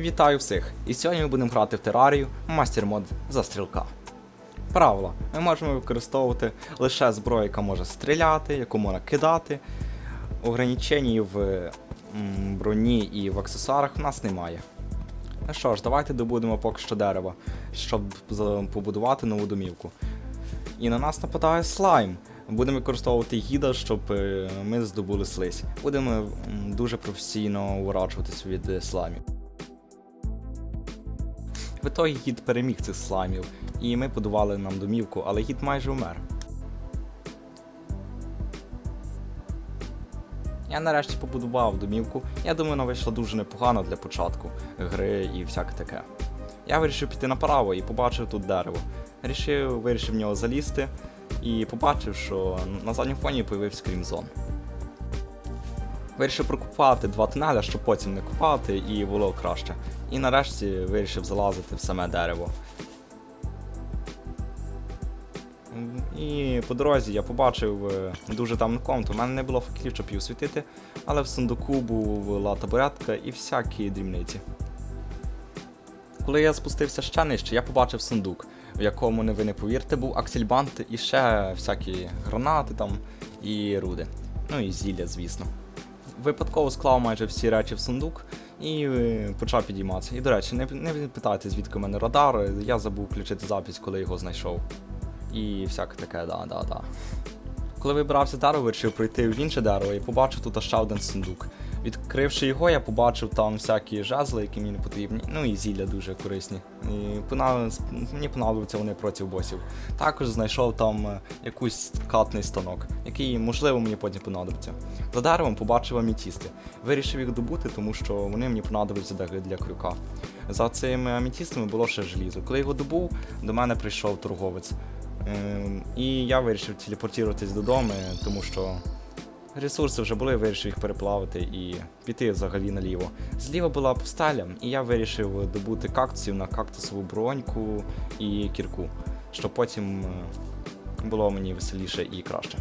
Вітаю всіх! І сьогодні ми будемо грати в терарію мастер мод за стрілка. Правила: ми можемо використовувати лише зброю, яка може стріляти, яку можна кидати. Ограничень в броні і в аксесуарах в нас немає. Ну що ж, давайте добудемо поки що дерево, щоб побудувати нову домівку. І на нас нападає слайм. Будемо використовувати гіда, щоб е, ми здобули слизь. Будемо дуже професійно ураджуватись від е, слаймів. В ітогі гід переміг цих слаймів, і ми будували нам домівку, але гід майже вмер. Я нарешті побудував домівку. Я думаю, вона вийшла дуже непогано для початку гри і всяке таке. Я вирішив піти направо і побачив тут дерево. Рішив, вирішив в нього залізти і побачив, що на задньому фоні появився крімзон. Вирішив прокупати два тунеля, щоб потім не купати і було краще. І нарешті вирішив залазити в саме дерево. І по дорозі я побачив е, дуже темну комнату. У мене не було факелів, щоб її освітити, але в сундуку була табуретка і всякі дрібниці. Коли я спустився ще нижче, я побачив сундук, в якому, не ви не повірте, був аксельбант і ще всякі гранати там і руди. Ну і зілля, звісно. Випадково склав майже всі речі в сундук і е, почав підійматися. І, до речі, не, не питайте, звідки в мене радар, я забув включити запись, коли його знайшов. І всяке таке, да, да, да. Коли вибирався дерево, вирішив пройти в інше дерево і побачив тут ще один сундук. Відкривши його, я побачив там всякі жезли, які мені не потрібні, ну і зілля дуже корисні. І мені понадобляться вони проти босів. Також знайшов там е, якийсь катний станок, який, можливо, мені потім понадобиться. За деревом побачив амітісти. Вирішив їх добути, тому що вони мені понадобляться для, для крюка. За цими амітістами було ще желізо. Коли його добув, до мене прийшов торговець. Ем, і я вирішив телепортуватись додому, тому що ресурси вже були, вирішив їх переплавити і піти взагалі наліво. Зліва була пустеля, і я вирішив добути кактусів на кактусову броньку і кірку, щоб потім е, було мені веселіше і краще.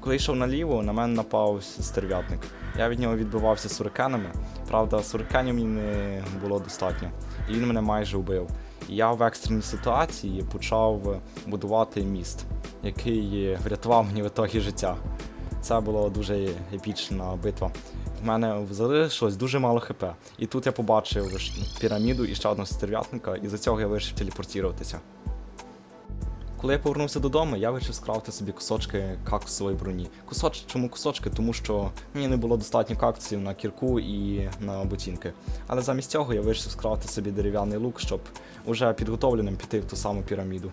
Коли йшов наліво, на мене напав стерв'ятник. Я від нього відбивався сурикенами. Правда, сурикенів мені не було достатньо, і він мене майже вбив. І я в екстреній ситуації почав будувати міст, який врятував мені в ітогі життя. Це була дуже епічна битва. У мене залишилось дуже мало хп. І тут я побачив піраміду і ще одного стерв'ятника, і за цього я вирішив телепортуватися. Коли я повернувся додому, я вирішив скрафти собі кусочки кактусової броні. Кусоч... Чому кусочки? Тому що мені не було достатньо кактусів на кірку і на ботинки. Але замість цього я вирішив скрафти собі дерев'яний лук, щоб уже підготовленим піти в ту саму піраміду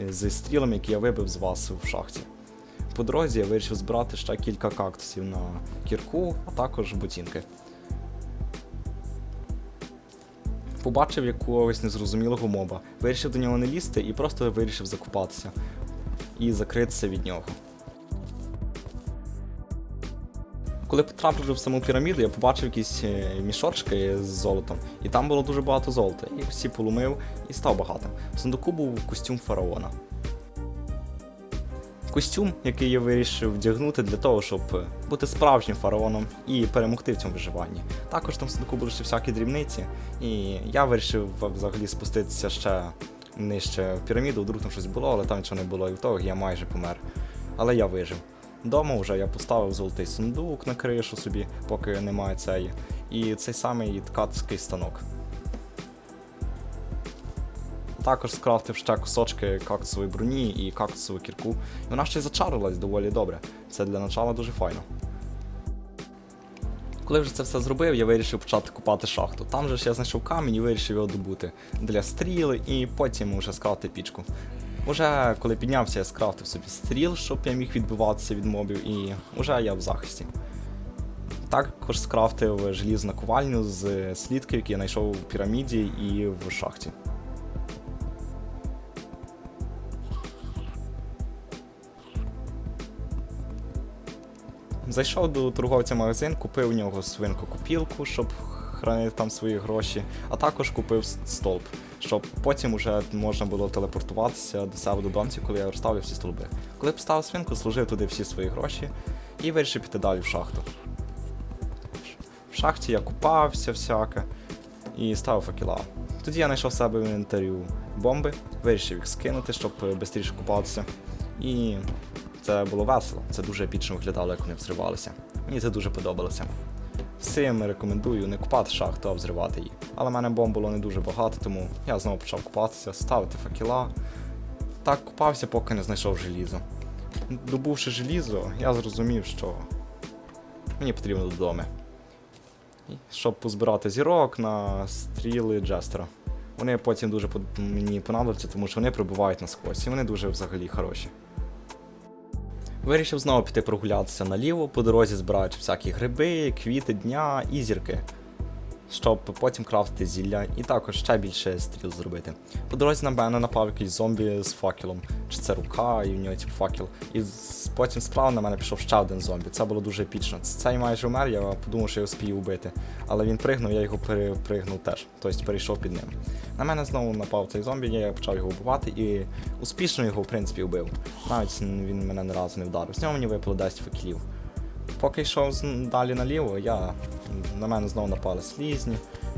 е, з стрілами, які я вибив з вас в шахті. По дорозі я вирішив збирати ще кілька кактусів на кірку, а також ботинки. Побачив якогось незрозумілого моба, вирішив до нього не лізти і просто вирішив закупатися і закритися від нього. Коли потрапив в саму піраміду, я побачив якісь е, мішочки з золотом, і там було дуже багато золота. І всі полумив і став багатим. В сундуку був костюм фараона. Костюм, який я вирішив вдягнути для того, щоб бути справжнім фараоном і перемогти в цьому виживанні. Також там в сундуку були ще всякі дрібниці, і я вирішив взагалі спуститися ще нижче в піраміду, вдруг там щось було, але там нічого не було, і в того я майже помер. Але я вижив. Дома вже я поставив золотий сундук на кришу собі, поки немає цієї. І цей самий ткацький станок. Також скрафтив ще кусочки кактусової броні і кактусову кірку. І вона ще й зачарилась доволі добре. Це для начала дуже файно. Коли вже це все зробив, я вирішив почати купати шахту. Там же ж я знайшов камінь і вирішив його добути для стріли, і потім вже скрафтив пічку. Уже коли піднявся, я скрафтив собі стріл, щоб я міг відбиватися від мобів, і вже я в захисті. Також скрафтив желізну ковальню з слідків, які я знайшов в піраміді і в шахті. Зайшов до торговця магазин, купив у нього свинку купілку, щоб хранити там свої гроші, а також купив столб, щоб потім уже можна було телепортуватися до себе додому, коли я розставлю всі столби. Коли поставив свинку, служив туди всі свої гроші і вирішив піти далі в шахту. В шахті я купався всяке. і ставив факела. Тоді я знайшов себе в інвентарю бомби, вирішив їх скинути, щоб швидше купатися. І це було весело. Це дуже епічно виглядало, як вони взривалися. Мені це дуже подобалося. Всім рекомендую не купати шахту, а взривати її. Але в мене бомб було не дуже багато, тому я знову почав купатися, ставити факела. Так купався, поки не знайшов желізо. Добувши желізо, я зрозумів, що мені потрібно додому. Щоб позбирати зірок на стріли Джестера. Вони потім дуже мені понадобляться, тому що вони прибувають насквозь, і вони дуже взагалі хороші. Вирішив знову піти прогулятися наліво, по дорозі збираючи всякі гриби, квіти дня і зірки. Щоб потім крафтити зілля і також ще більше стріл зробити. По дорозі на мене напав якийсь зомбі з факелом, чи це рука, і в нього типу факел. І потім справа на мене пішов ще один зомбі. Це було дуже епічно. Цей майже умер, я подумав, що я успію вбити. Але він пригнув, я його перепригнув теж, тобто перейшов під ним. На мене знову напав цей зомбі, я почав його вбивати і успішно його, в принципі, вбив. Навіть він мене ні разу не вдарив. З нього мені випало 10 факелів. Поки йшов далі наліво, я, на мене знову напали слізні.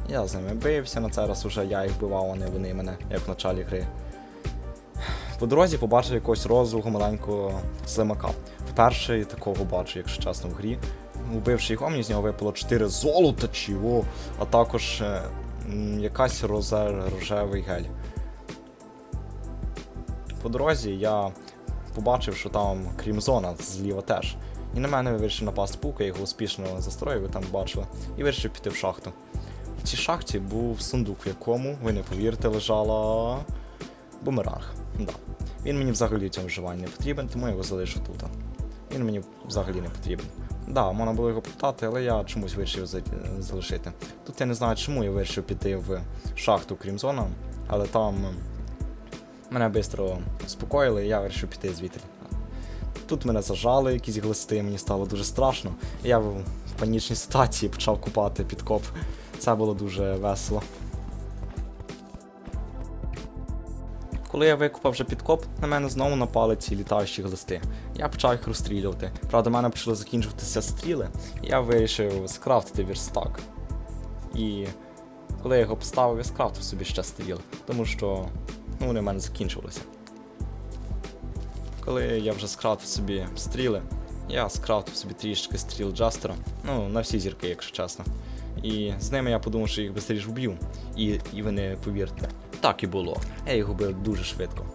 Я з ними бився, на цей раз уже я їх вбивав, а вони мене, як в началі гри. По дорозі побачив якогось розругу маленького слимака. Вперше такого бачу, якщо чесно, в грі. Убивши його, мені з нього випало 4 золота чого, а також е, якась розе, рожевий гель. По дорозі я побачив, що там крім зона зліва теж. І на мене вирішив напасти пук, я його успішно застроїв, ви там бачили, і вирішив піти в шахту. В цій шахті був сундук, в якому, ви не повірите, лежала бумеранг. Да. Він мені взагалі цьому вживанні не потрібен, тому я його залишу тут. Він мені взагалі не потрібен. Да, можна було його питати, але я чомусь вирішив залишити. Тут я не знаю, чому я вирішив піти в шахту крім зона, але там мене швидко успокоїли, і я вирішив піти звідти. Тут мене зажали якісь глисти, мені стало дуже страшно. Я в панічній ситуації почав купати підкоп. Це було дуже весело. Коли я викупав вже підкоп, на мене знову напали ці літаючі глисти. Я почав їх розстрілювати. Правда, в мене почали закінчуватися стріли, і я вирішив скрафтити вірстак. І коли я його поставив, я скрафтив собі ще стріл, тому що ну, вони в мене закінчувалися. Коли я вже скрафтив собі стріли, я скрафтив собі трішки стріл Джастера, ну, на всі зірки, якщо чесно. І з ними я подумав, що їх швидше вб'ю. І, і ви не повірте, так і було. Я їх убив дуже швидко.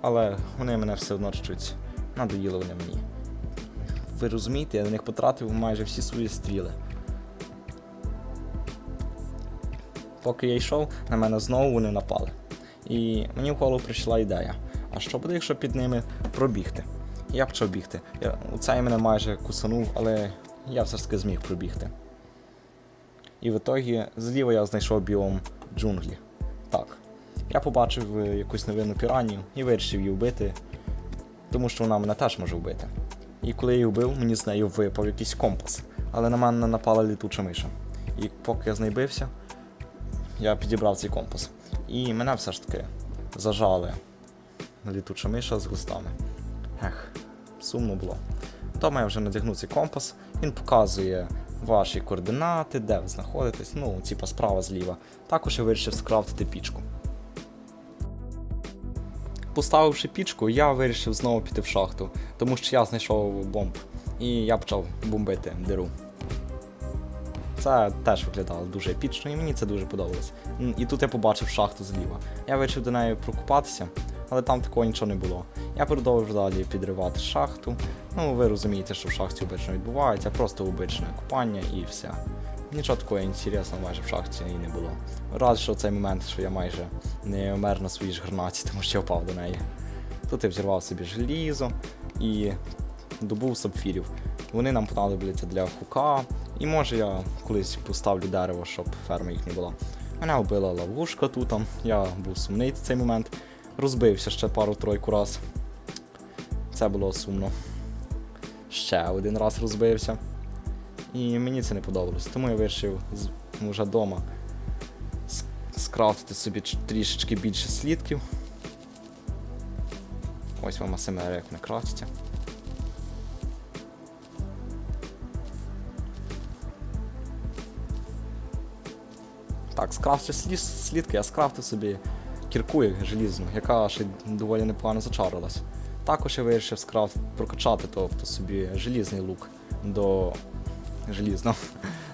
Але вони мене все одно чуть надоїли вони мені. Ви розумієте, я на них потратив майже всі свої стріли. Поки я йшов, на мене знову вони напали. І мені в голову прийшла ідея. А що буде, якщо під ними пробігти? Я почав бігти. Я, цей мене майже кусанув, але я все ж таки зміг пробігти. І в ітогі зліва я знайшов біом джунглі. Так. Я побачив е, якусь новинну піранію і вирішив її вбити, тому що вона мене теж може вбити. І коли я її вбив, мені з нею випав якийсь компас, але на мене напала літуча миша. І поки я з нею бився, я підібрав цей компас. І мене все ж таки зажали літуча миша з глистами. Ех, сумно було. Дома я вже надягнув цей компас, він показує ваші координати, де ви знаходитесь, ну, типа справа зліва. Також я вирішив скрафтити пічку. Поставивши пічку, я вирішив знову піти в шахту, тому що я знайшов бомб. І я почав бомбити диру. Це теж виглядало дуже епічно, і мені це дуже подобалось. І тут я побачив шахту зліва. Я вирішив до неї прокупатися, але там такого нічого не було. Я продовжив далі підривати шахту. Ну, ви розумієте, що в шахті обично відбувається, просто обичне купання і все. Нічого такого інтересного майже в шахті і не було. Раз, що цей момент, що я майже не вмер на своїй ж гранаті, тому що я впав до неї. Тут я взірвав собі желізо і добув сапфірів. Вони нам понадобляться для хука. І може я колись поставлю дерево, щоб ферма їх не була. Мене вбила ловушка тут, я був сумний в цей момент. Розбився ще пару-тройку раз. Це було сумно. Ще один раз розбився. І мені це не подобалось. Тому я вирішив вже вдома скрафтити собі трішечки більше слідків. Ось вам АСМР, як не крафтиться. Так, скрафтив слідки, я скрафтив собі кірку желізну, яка ще доволі непогано зачарилась. Також я вирішив скрафт прокачати, тобто собі желізний лук до желізного.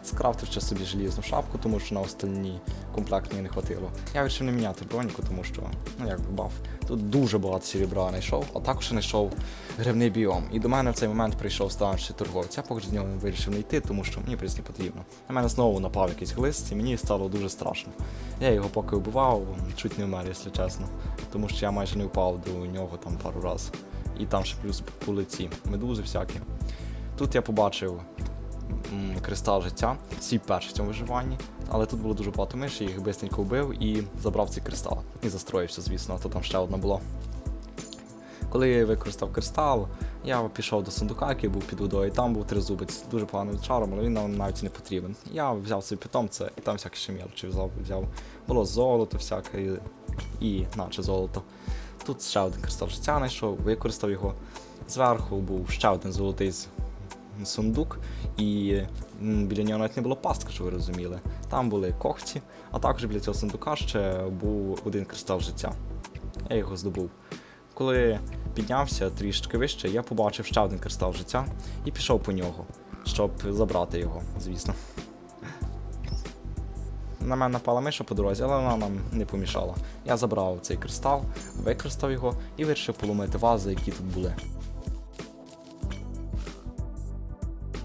Скрафтив ще собі желізну шапку, тому що на остальній комплект мені не хватило. Я вирішив не міняти броніку, тому що, ну як би баф. Тут дуже багато серебра знайшов, а також знайшов гривний біом. І до мене в цей момент прийшов ставший торговець. Я поки з нього вирішив не йти, тому що мені в потрібно. На мене знову напав якийсь глист, і мені стало дуже страшно. Я його поки вбивав, чуть не вмер, якщо чесно. Тому що я майже не впав до нього там пару разів. І там ще плюс були ці медузи всякі. Тут я побачив кристал життя, свій перший в цьому виживанні, але тут було дуже багато миші, їх бистренько вбив і забрав ці кристал. І застроївся, звісно, то там ще одна була. Коли я використав кристал, я пішов до сундука, який був під водою, і там був тризубець, дуже поганим чаром, але він нам навіть не потрібен. Я взяв собі питомця і там всякі ще мелочі взяв, взяв. Було золото всяке і наче золото. Тут ще один кристал життя знайшов, використав його. Зверху був ще один золотий з- сундук, і біля нього навіть не було пастки, що ви розуміли. Там були когті, а також біля цього сундука ще був один кристал життя. Я його здобув. Коли піднявся трішки вище, я побачив ще один кристал життя і пішов по нього, щоб забрати його, звісно. На мене напала миша по дорозі, але вона нам не помішала. Я забрав цей кристал, використав його і вирішив поломити вази, які тут були.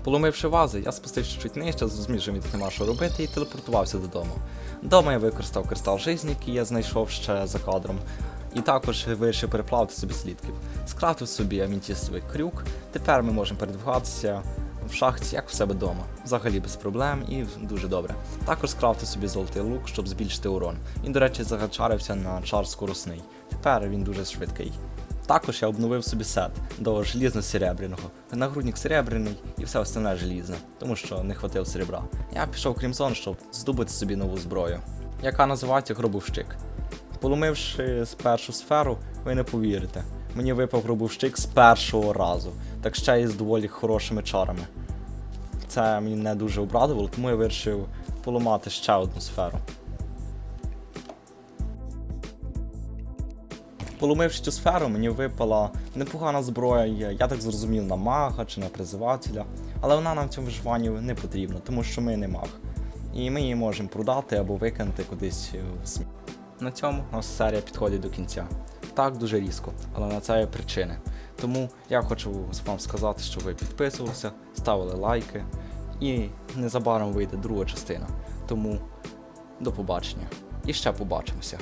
Поломивши вази, я спустився чуть нижче, зрозумів, що мені нема що робити, і телепортувався додому. Дома я використав кристал жизни, який я знайшов ще за кадром, і також вирішив переплавити собі слідків. Скрафтив собі амінтістовий крюк. Тепер ми можемо передвигатися в шахті, як в себе вдома. Взагалі без проблем і дуже добре. Також скрафтив собі золотий лук, щоб збільшити урон. Він, до речі, загачарився на чар скоросний. Тепер він дуже швидкий. Також я обновив собі сет до желізно-серебряного. Нагрудник серебряний і все остальне желізне, тому що не хватило серебра. Я пішов в Крімзон, щоб здобути собі нову зброю, яка називається Гробовщик. Поломивши першу сферу, ви не повірите. Мені випав гробовщик з першого разу, так ще й з доволі хорошими чарами. Це мені не дуже обрадувало, тому я вирішив поламати ще одну сферу. Поломивши цю сферу, мені випала непогана зброя, я так зрозумів, на мага чи на призивателя, але вона нам в цьому виживанні не потрібна, тому що ми не маг. І ми її можемо продати або викинути кудись в сміття. На цьому у нас серія підходить до кінця. Так, дуже різко, але на це є причини. Тому я хочу вам сказати, щоб ви підписувалися, ставили лайки, і незабаром вийде друга частина. Тому до побачення. І ще побачимося.